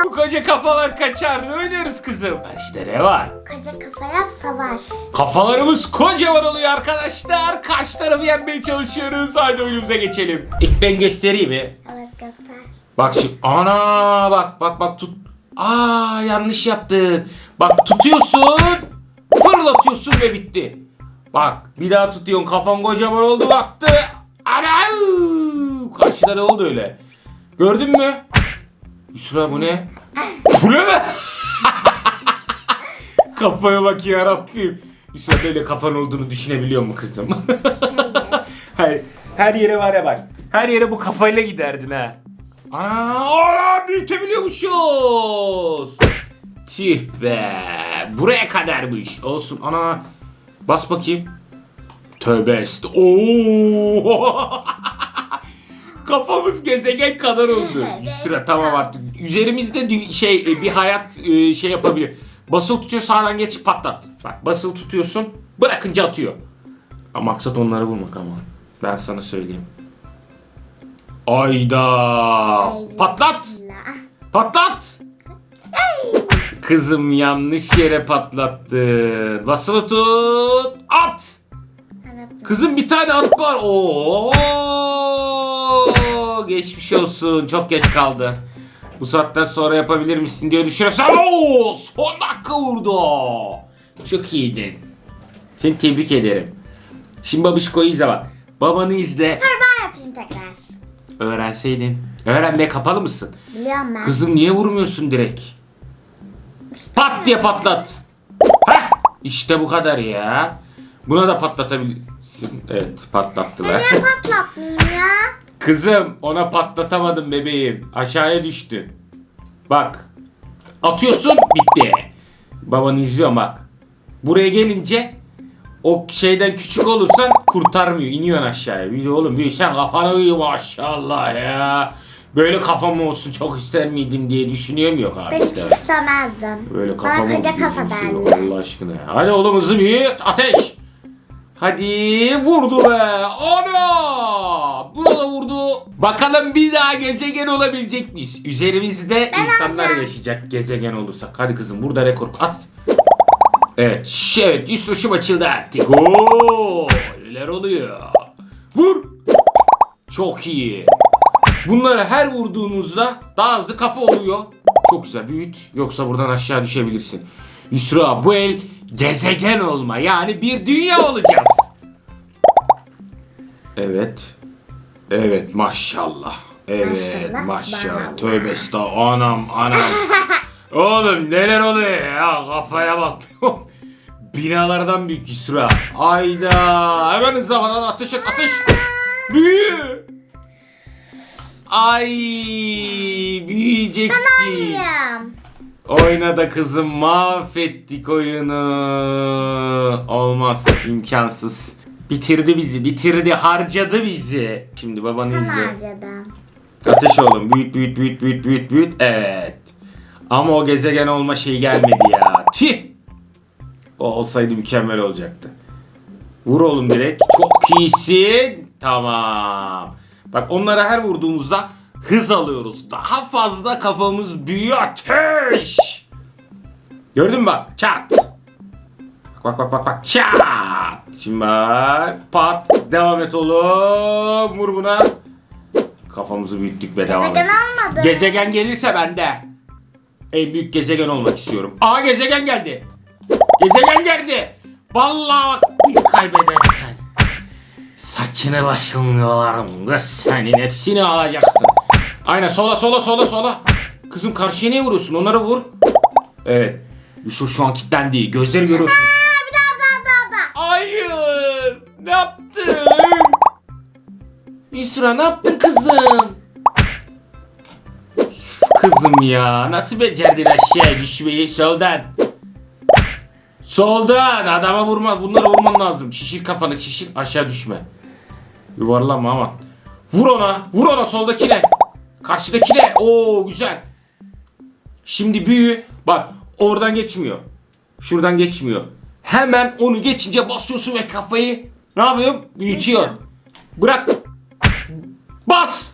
asla. Bu koca kafalar kaçar. Ne oynuyoruz kızım? İşte ne var? Koca kafa yap savaş. Kafalarımız kocaman oluyor arkadaşlar. Karşı tarafı yenmeye çalışıyoruz. Haydi oyunumuza geçelim. İlk ben göstereyim mi? Evet göster. Bak şu ana bak bak bak tut. Aa yanlış yaptık. Bak tutuyorsun. Fırlatıyorsun ve bitti. Bak bir daha tutuyorsun kafam kocaman oldu baktı. Ana! Karşıda ne oldu öyle? Gördün mü? Yusra bu ne? Bu ne be? Kafaya bak ya. Yusra böyle kafan olduğunu düşünebiliyor mu kızım? her, her yere var ya bak. Her yere bu kafayla giderdin ha. Ana, büyütebiliyormuşuz. Tüh be. Buraya kadarmış. Olsun ana. Bas bakayım. Tövbe est. Oo. Kafamız gezegen kadar oldu. Üstüne tamam artık. Üzerimizde dü- şey e, bir hayat e, şey yapabilir. Basılı tutuyor sağdan geç patlat. Bak basılı tutuyorsun bırakınca atıyor. Ama maksat onları vurmak ama. Ben sana söyleyeyim. Ayda. Patlat. Patlat. Kızım yanlış yere patlattın. Basılı tut. At. Kızım bir tane at var. Oo! Geçmiş olsun. Çok geç kaldı. Bu saatten sonra yapabilir misin diye düşünüyorsan Oo! Son dakika vurdu. Çok iyiydin. Seni tebrik ederim. Şimdi babişkoyu izle bak. Babanı izle. Dur ben yapayım tekrar. Öğrenseydin. Öğrenmeye kapalı mısın? Biliyorum ben. Kızım niye vurmuyorsun direkt? Pat diye patlat. Heh, işte bu kadar ya. Buna da patlatabilirsin. Evet patlattılar. Niye patlatmayayım ya? Kızım ona patlatamadım bebeğim. Aşağıya düştün. Bak. Atıyorsun bitti. Babanı izliyorum bak. Buraya gelince o şeyden küçük olursan kurtarmıyor. İniyorsun aşağıya. Bir de oğlum bir sen kafana uyu maşallah ya. Böyle kafam olsun çok ister miydim diye düşünüyorum yok abi Ben hiç istemezdim. Böyle Bana kafam koca oldu kafa. Allah aşkına. Hadi oğlum hızlı büyüt ateş. Hadi vurdu be. Ana! Buna da vurdu. Bakalım bir daha gezegen olabilecek miyiz? Üzerimizde insanlar alacağım. yaşayacak gezegen olursak. Hadi kızım burada rekor at. Evet, evet üst uçum açıldı artık. Oo! Neler oluyor? Vur! Çok iyi. Bunları her vurduğunuzda daha hızlı kafa oluyor. Çok güzel büyüt. Yoksa buradan aşağı düşebilirsin. Yusra bu el gezegen olma. Yani bir dünya olacağız. Evet. Evet maşallah. Evet Maşallah, maşallah. Tövbe estağfurullah. Anam anam. Oğlum neler oluyor ya kafaya bak. Binalardan büyük Yusra. Ayda. Hemen hızlı havadan ateş et ateş. Büyü. Ay büyüyecekti. Yiyeyim. Oyna da kızım mahvettik oyunu. Olmaz imkansız. Bitirdi bizi bitirdi harcadı bizi. Şimdi babanı Sen izle. harcadın. Ateş oğlum büyüt büyüt büyüt büyüt büyüt büyüt. Evet. Ama o gezegen olma şeyi gelmedi ya. Tih. O olsaydı mükemmel olacaktı. Vur oğlum direkt. Çok iyisin. Tamam. Bak onlara her vurduğumuzda hız alıyoruz. Daha fazla kafamız büyüyor. Ateş. Gördün mü bak? Çat. Bak bak bak bak. Çat. Şimdi bak. Pat. Devam et oğlum. Vur buna. Kafamızı büyüttük ve devam Gezegen almadı. Gezegen gelirse bende. En büyük gezegen olmak istiyorum. Aa gezegen geldi. Gezegen geldi. Vallahi bak kaybedersen. Saçını başını yolarım kız senin hepsini alacaksın. Aynen sola sola sola sola. Kızım karşıya niye vuruyorsun onları vur. Evet. Yusuf şu an kilitlendi. Gözleri görüyorsun. Aa, bir daha daha daha daha. Hayır. Ne yaptın? Yusra ne yaptın kızım? Kızım ya nasıl becerdin aşağıya düşmeyi soldan? Soldan adama vurma bunları vurman lazım. Şişir kafanı şişir aşağı düşme. Yuvarlama aman. Vur ona vur ona soldakine. Karşıdakine Oo güzel. Şimdi büyü bak oradan geçmiyor. Şuradan geçmiyor. Hemen onu geçince basıyorsun ve kafayı ne yapıyorsun? Büyütüyorsun. Bırak. Bas.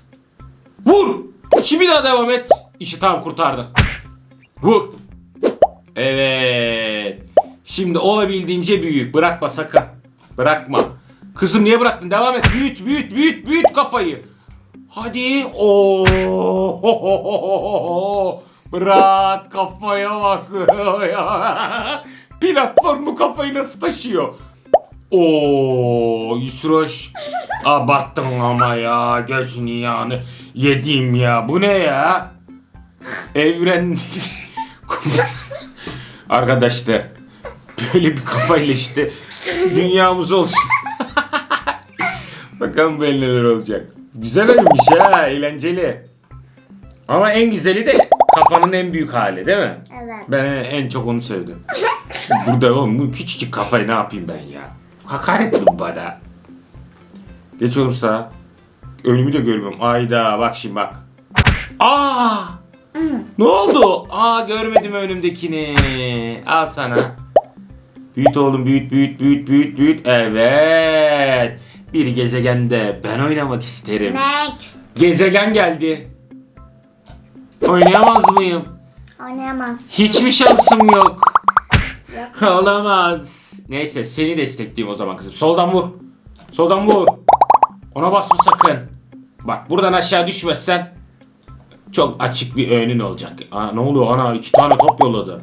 Vur. Şimdi daha devam et. İşi tam kurtardın. Vur. Evet. Şimdi olabildiğince büyük. Bırakma sakın. Bırakma. Kızım niye bıraktın? Devam et. Büyüt, büyüt, büyüt, büyüt kafayı. Hadi. Oo. Bırak kafaya bak. Platformu kafayı nasıl taşıyor? Oo, Yusroş. Abarttın ama ya. Gözünü yağını yediğim ya. Bu ne ya? Evren... Arkadaşlar böyle bir kafayla işte dünyamız olsun. Bakalım böyle neler olacak. Güzel oyunmuş ha, eğlenceli. Ama en güzeli de kafanın en büyük hali değil mi? Evet. Ben en çok onu sevdim. Burada oğlum bu küçücük kafayı ne yapayım ben ya? Hakaret bu bana. Geç oğlum sağa. Önümü de görmüyorum. Ayda bak şimdi bak. Aa! Ne oldu? Aa görmedim önümdekini. Al sana. Büyüt oğlum büyüt büyüt büyüt büyüt büyüt. Evet. Bir gezegende ben oynamak isterim. Next. Gezegen geldi. Oynayamaz mıyım? Oynayamaz. Hiçbir şansım yok. Yok. Olamaz. Neyse seni destekleyeyim o zaman kızım. Soldan vur. Soldan vur. Ona basma sakın. Bak buradan aşağı düşmezsen çok açık bir önün olacak. Aa, ne oluyor ana iki tane top yolladı.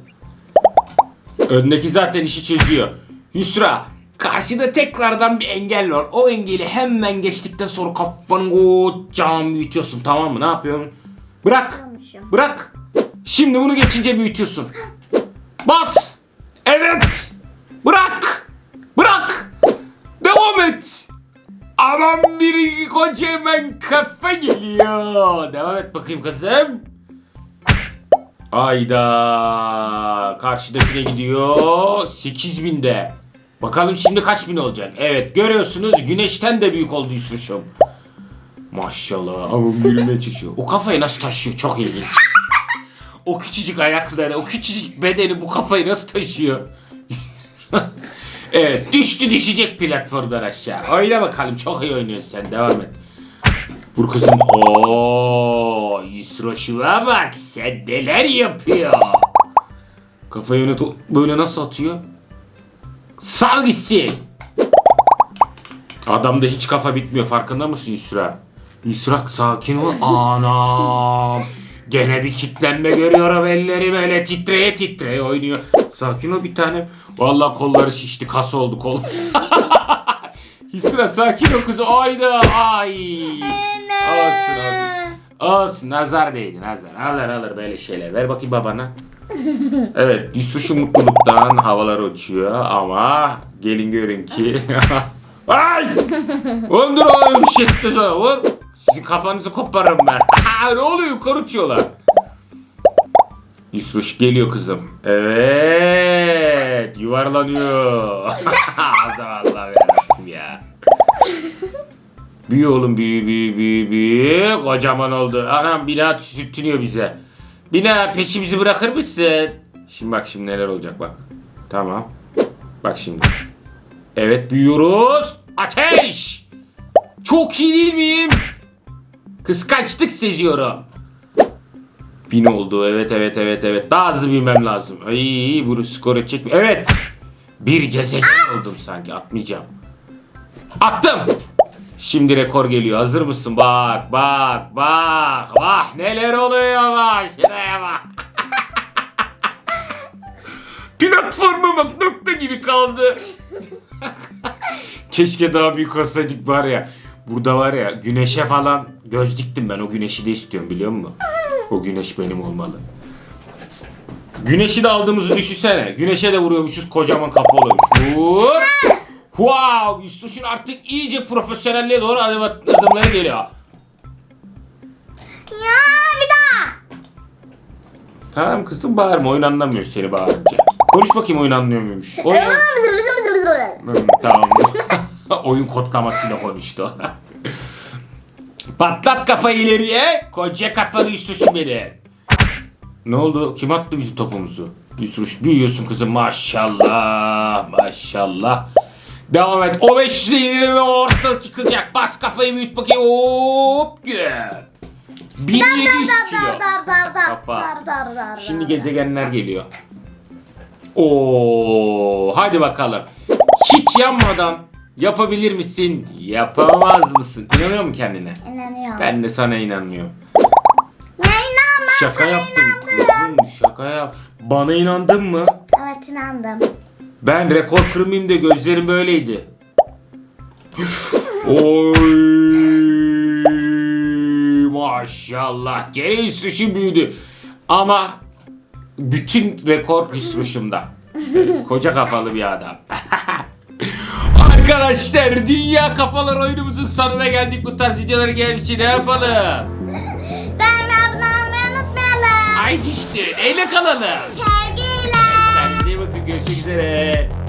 Öndeki zaten işi çözüyor. Yusra karşıda tekrardan bir engel var. O engeli hemen geçtikten sonra kafanı kocaman büyütüyorsun tamam mı? Ne yapıyorsun? Bırak. Bırak. Şimdi bunu geçince büyütüyorsun. Bas. Evet. Bırak. Bırak. Devam et. Aman bir kocaman kafa geliyor. Devam et bakayım kızım. Ayda karşıdakine gidiyor 8000'de. Bakalım şimdi kaç bin olacak. Evet görüyorsunuz güneşten de büyük oldu Yusuf'um. Maşallah ama birine çıkıyor. O kafayı nasıl taşıyor çok ilginç. o küçücük ayakları, o küçücük bedeni bu kafayı nasıl taşıyor? evet düştü düşecek platformdan aşağı. Oyna bakalım çok iyi oynuyorsun sen devam et. Vur kızım. Oo, Yusroş'uma bak sen neler yapıyor. Kafayı öne böyle nasıl atıyor? Sal gitsin. Adamda hiç kafa bitmiyor farkında mısın Yusra? Yusra sakin ol. Anam. Gene bir kitlenme görüyorum elleri böyle titreye titreye oynuyor. Sakin ol bir tane. Vallahi kolları şişti kas oldu kol. Yusra sakin ol kızım. Ayda ay. Olsun olsun. Olsun nazar değdi nazar. Alır alır böyle şeyler. Ver bakayım babana. Evet Yusuf'un mutluluktan havalar uçuyor ama gelin görün ki Ay! Oğlum dur oğlum sonra vur. Sizin kafanızı koparırım ben. Aha, ne oluyor yukarı uçuyorlar. Yusuf geliyor kızım. Evet yuvarlanıyor. Zavallı yarabbim ya. Büyü oğlum büyü büyü büyü büyü. Kocaman oldu. Anam bina tütünüyor bize. Bina peşimizi bırakır mısın? Şimdi bak şimdi neler olacak bak. Tamam. Bak şimdi. Evet büyüyoruz. Ateş! Çok iyi değil miyim? Kıskançlık seziyorum. Bin oldu. Evet evet evet evet. Daha hızlı bilmem lazım. Ay bunu skor edecek mi? Evet. Bir gezegen oldum sanki. Atmayacağım. Attım. Şimdi rekor geliyor. Hazır mısın? Bak bak bak. Bak neler oluyor bak. Şuraya bak. Platforma nokta gibi kaldı. Keşke daha büyük olsaydık var ya. Burada var ya güneşe falan göz diktim ben. O güneşi de istiyorum biliyor musun? O güneş benim olmalı. Güneşi de aldığımızı düşünsene. Güneşe de vuruyormuşuz kocaman kafa oluyormuş. Vur. Wow! Yusuf'un artık iyice profesyonelliğe doğru adım adımları geliyor. Ya bir daha. Tamam kızım bağırma oyun anlamıyor seni bağırınca. Konuş bakayım oyun anlıyor muymuş. Oyun... Hmm, tamam. oyun kodlamasıyla konuştu. Patlat kafayı ileriye. Koca kafalı Yusuf'u beni. Ne oldu? Kim attı bizim topumuzu? Yusuf büyüyorsun kızım maşallah maşallah. Devam et. O 500 ileri ve ortalık yıkılacak. Bas kafayı büyüt bakayım. Hop gel. 1700 kilo. Dar, Şimdi gezegenler geliyor. Oo, hadi bakalım. Hiç yanmadan yapabilir misin? Yapamaz mısın? İnanıyor musun kendine? İnanıyorum. Ben de sana inanmıyorum. Ne inanmam Şaka yaptım kızım, şaka yap. Bana inandın mı? Evet inandım. Ben rekor kırmayayım da gözlerim böyleydi. Oy maşallah gene Hüsrüş'üm büyüdü. Ama bütün rekor Hüsrüş'ümde. Koca kafalı bir adam. Arkadaşlar dünya kafalar oyunumuzun sonuna geldik. Bu tarz videoları gelmiş ne yapalım? Ben abone olmayı unutmayalım. Ay düştü. Neyle kalalım? してね